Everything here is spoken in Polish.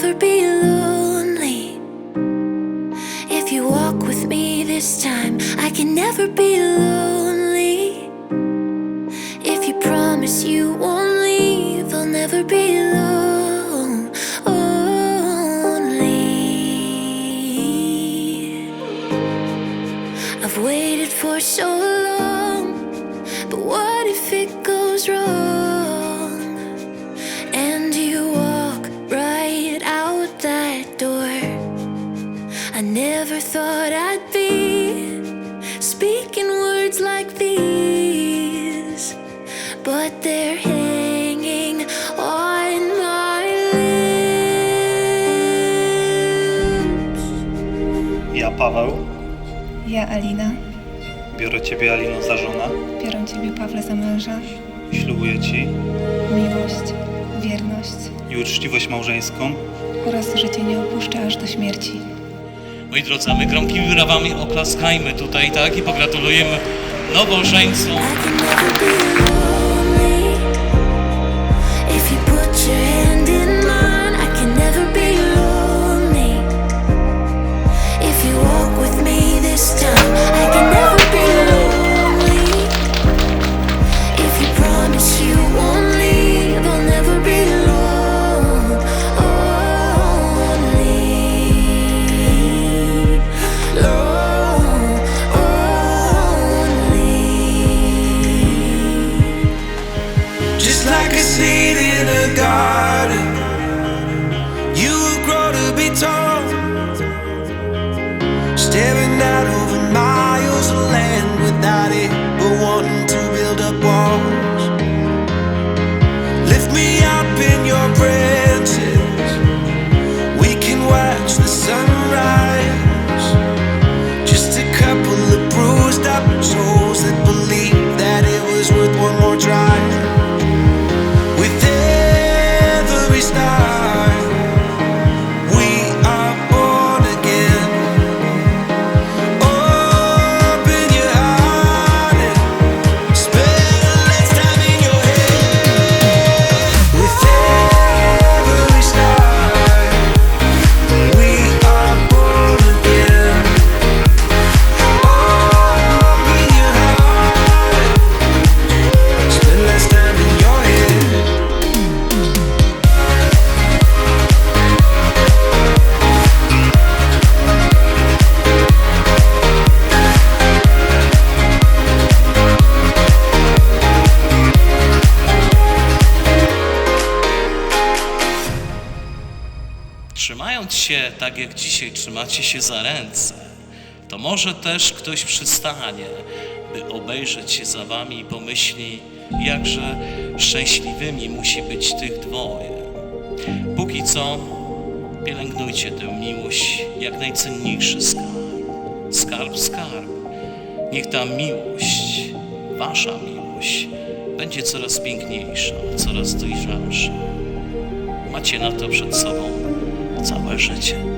never be lonely. If you walk with me this time, I can never be lonely. If you promise you won't leave, I'll never be alone. I've waited for so long, but what if it goes wrong? Never thought I'd be speaking words like these, but they're hanging on my lips. Ja, Paweł, Ja, Alina, biorę Ciebie, Alino, za żonę. biorę Ciebie, Pawle, za męża, Ślubuję Ci miłość, wierność i uczciwość małżeńską oraz że Cię nie opuszczę aż do śmierci. Moi drodzy, my gromkimi brawami oklaskajmy tutaj, tak? I pogratulujemy nowożeńcom. Just like a seed in a garden, Trzymając się tak jak dzisiaj trzymacie się za ręce, to może też ktoś przystanie, by obejrzeć się za wami i pomyśli, jakże szczęśliwymi musi być tych dwoje. Póki co, pielęgnujcie tę miłość jak najcenniejszy skarb. Skarb, skarb. Niech ta miłość, wasza miłość, będzie coraz piękniejsza, coraz dojrzalsza. Macie na to przed sobą 怎么申请？